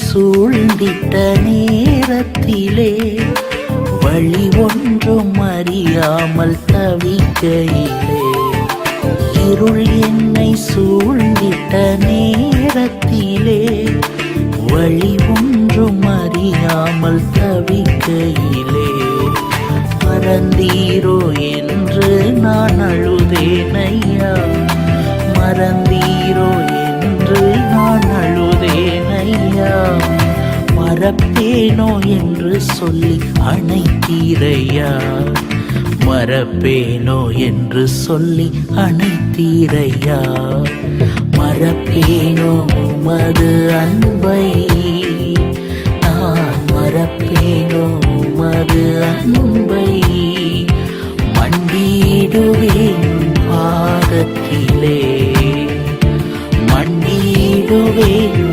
சூழ்ந்திட்ட நேரத்திலே வழி ஒன்றும் அறியாமல் தவிக்கையிலே. இருள் என்னை சூழ்ந்திட்ட நேரத்திலே வழி ஒன்றும் அறியாமல் தவிக்கையிலே. மறந்தீரோ என்று நான் அழுதேனையா மறந்த மறப்பேனோ என்று சொல்லி அணைத்தீரையா? மறப்பேனோ என்று சொல்லி அணைத்தீரையா? மறப்பேனோ உமது அன்பை? நான் மறப்பேனோ உமது அன்பை? மண்டிடுவேன் பாதத்திலே. மண்டிடுவேன்